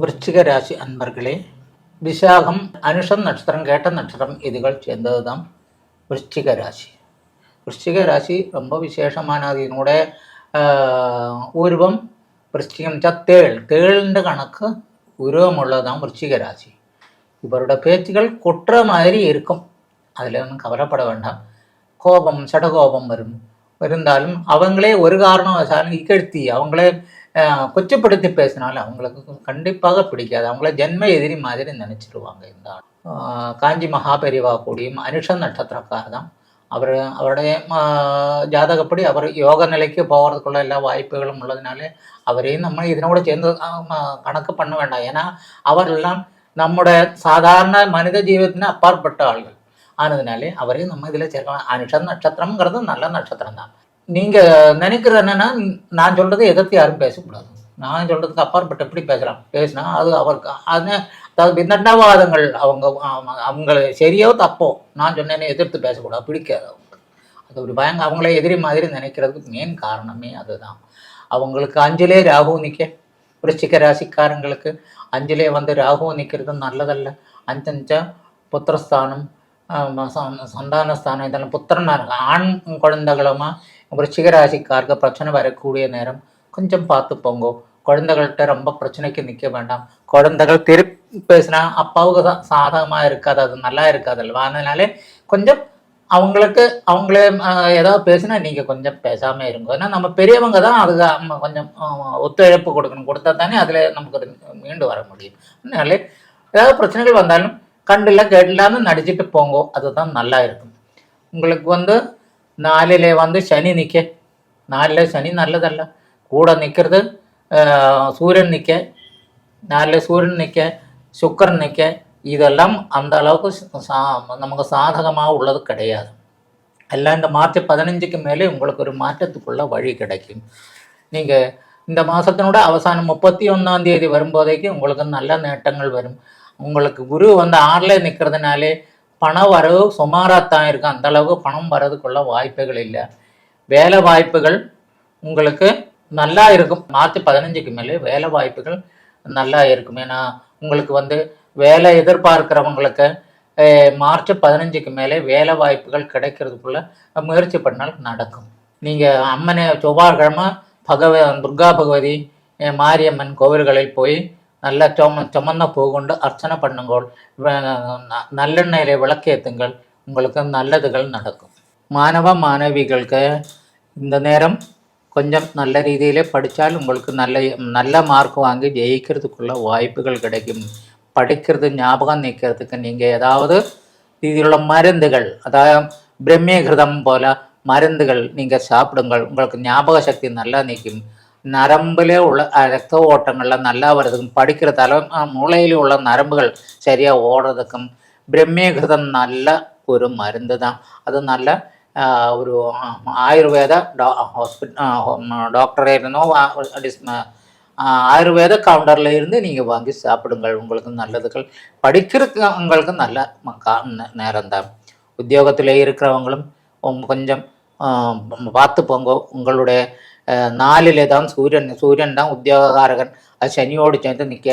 விருச்சிக ராசி அன்பர்களே விசாகம் அனுஷம் நட்சத்திரம் கேட்ட நட்சத்திரம் இதுகள் சேர்ந்தது தான் விருச்சிக ராசி விருச்சிக ராசி ரொம்ப விசேஷமானது. இதனோட உருவம் விருச்சிகம் വെച്ചാൽ തേൾ തേളിൻ്റെ കണക്ക് ഉരുവമുള്ളതാണ് വൃശ്ചികരാശി ഇവരുടെ പേച്ചുകൾ കൊട്ടമാതിരി இருக்கும். அதிலൊന്നും கவலைப்பட வேண்டாம். கோபம் சடகோபம் வரும். இருந்தாலும் அவங்களே ஒரு காரணம் இகழ்த்தி அவங்களே கொச்சப்படுத்தி பேசினாலும் அவங்களுக்கு கண்டிப்பாக பிடிக்காது. அவங்கள ஜென்ம எதிரி மாதிரி நினச்சிருவாங்க இந்த ஆள். காஞ்சி மகாபெரிவா கூடியும் அனுஷ நட்சத்திரக்கார் தான் அவர் அவருடைய ஜாதகப்படி அவர் யோக நிலைக்கு போகிறதுக்குள்ள எல்லா வாய்ப்புகளும் உள்ளதுனாலே அவரையும் நம்ம இதனோட சேர்ந்து கணக்கு பண்ண வேண்டாம். ஏன்னா அவரெல்லாம் நம்முடைய சாதாரண மனித ஜீவிதத்தின் அப்பாற்பட்ட ஆள்கள். ஆனதுனாலே அவரையும் நம்ம இதில் சேர்க்கலாம். அனுஷம் நட்சத்திரம்ங்கிறது நல்ல நட்சத்திரம் தான் நீங்கள் நினைக்கிறது என்னன்னா நான் சொல்றது எதிர்த்து யாரும் பேசக்கூடாது. நான் சொல்றதுக்கு அப்பாற்பட்டு எப்படி பேசலாம்? பேசினா அது அவருக்கு அது அதாவது விதண்டாவாதங்கள் அவங்க அவங்களை சரியோ தப்போ நான் சொன்னேன்னு எதிர்த்து பேசக்கூடாது பிடிக்காது அவங்களுக்கு. அது ஒரு பயங்க அவங்களே எதிரி மாதிரி நினைக்கிறதுக்கு மெயின் காரணமே அதுதான். அவங்களுக்கு அஞ்சிலே ராகு நிற்க விருச்சிக ராசிக்காரங்களுக்கு அஞ்சிலே வந்து ராகு நிற்கிறது நல்லதல்ல. அஞ்சஞ்சா புத்திரஸ்தானம் சந்தானஸ்தானம் இதெல்லாம் புத்திரனாக இருக்கு ஆண் குழந்தைகளுமா விருச்சிகராசிக்காருக்கு பிரச்சனை வரக்கூடிய நேரம் கொஞ்சம் பார்த்து போங்கோ. குழந்தைகள்கிட்ட ரொம்ப பிரச்சனைக்கு நிற்க வேண்டாம். குழந்தைகள் திருப்பி பேசினா அப்பாவுக்கு தான் சாதகமாக இருக்காது அது நல்லா இருக்காது அல்லவா? அதனாலே கொஞ்சம் அவங்களுக்கு அவங்களே ஏதாவது பேசினா நீங்கள் கொஞ்சம் பேசாமல் இருங்க. ஏன்னா நம்ம பெரியவங்க தான் அதுக்கு கொஞ்சம் ஒத்துழைப்பு கொடுக்கணும். கொடுத்தா தானே அதில் நமக்கு மீண்டு வர முடியும். அதனால ஏதாவது பிரச்சனைகள் வந்தாலும் கண்டில்ல கேட்டலான்னு நடிச்சிட்டு போங்கோ. அதுதான் நல்லா இருக்கும். உங்களுக்கு வந்து நாலிலே வந்து சனி நிற்க நாலில் சனி நல்லதல்ல கூட நிற்கிறது சூரியன் நிற்க நாலில் சூரியன் நிற்க சுக்கரன் நிற்க இதெல்லாம் அந்த அளவுக்கு சா நமக்கு சாதகமாக உள்ளது கிடையாது எல்லாம் இந்த மார்ச் பதினஞ்சுக்கு மேலே உங்களுக்கு ஒரு மாற்றத்துக்குள்ள வழி கிடைக்கும் நீங்கள் இந்த மாதத்தினோட அவசானம் முப்பத்தி ஒன்றாம் தேதி வரும்போதைக்கு உங்களுக்கு நல்ல நேட்டங்கள் வரும் உங்களுக்கு குரு வந்து ஆறில் நிற்கிறதுனாலே பண வரவு சுமாராக தான் இருக்கும் அந்த அளவுக்கு பணம் வர்றதுக்குள்ள வாய்ப்புகள் இல்லை. வேலை வாய்ப்புகள் உங்களுக்கு நல்லா இருக்கும். மார்ச் பதினஞ்சுக்கு மேலே வேலை வாய்ப்புகள் நல்லா இருக்கும். ஏன்னா உங்களுக்கு வந்து வேலை எதிர்பார்க்கிறவங்களுக்கு மார்ச் பதினஞ்சுக்கு மேலே வேலை வாய்ப்புகள் கிடைக்கிறதுக்குள்ள முயற்சி பண்ணால் நடக்கும். நீங்கள் அம்மனை செவ்வாய்க்கிழமை பகவ துர்கா பகவதி மாரியம்மன் கோவில்களில் போய் நல்ல சும சுமந்த பூ கொண்டு அர்ச்சனை பண்ணுங்கள் வ- ந- நல்லெண்ணெயிலே விளக்கேற்றுங்கள் உங்களுக்கு நல்லதுகள் நடக்கும் மாணவ மாணவிகளுக்கு இந்த நேரம் கொஞ்சம் நல்ல ரீதியிலே படித்தால் உங்களுக்கு நல்ல நல்ல மார்க் வாங்கி ஜெயிக்கிறதுக்குள்ள வாய்ப்புகள் கிடைக்கும் படிக்கிறது ஞாபகம் நிற்கிறதுக்கு நீங்கள் ஏதாவது இதிலுள்ள மருந்துகள் அதாவது பிரம்மேகிருதம் போல மருந்துகள் நீங்கள் சாப்பிடுங்கள் உங்களுக்கு ஞாபக சக்தி நல்லா நிற்கும் நரம்பில் உள்ள ரத்த ஓட்டங்கள்லாம் நல்லா வர்றதுக்கும் படிக்கிற தலை அஹ், உள்ள நரம்புகள் சரியாக ஓடுறதுக்கும் பிரம்மேகிருதம் நல்ல ஒரு மருந்து தான். அது நல்ல ஒரு ஆயுர்வேத டா ஹாஸ்பிட் டாக்டரே இருந்தோ ஆயுர்வேத கவுண்டரில் இருந்து நீங்கள் வாங்கி சாப்பிடுங்கள். உங்களுக்கு நல்லதுகள் படிக்கிறவங்களுக்கு நல்ல நேரம் தான். உத்தியோகத்தில் இருக்கிறவங்களும் கொஞ்சம் பார்த்து போங்க உங்களுடைய ஆஹ், நாலிலே தான் சூரியன் சூரியன் தான் உத்தியோகக்காரகன் அது சனியோடு சேர்ந்து நிற்க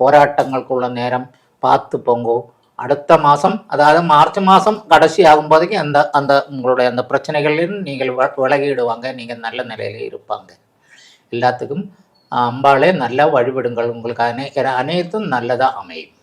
போராட்டங்களுக்குள்ள நேரம் பார்த்து போங்கோ அடுத்த மாதம் அதாவது மார்ச் மாதம் கடைசி ஆகும்போதைக்கு அந்த அந்த உங்களுடைய அந்த பிரச்சனைகளிலும் நீங்கள் வ- விலகிடுவாங்க நீங்கள் நல்ல நிலையில இருப்பாங்க எல்லாத்துக்கும் அம்பாளே நல்லா வழிபடுங்கள் உங்களுக்கு அனை அனைத்தும் நல்லதாக அமையும்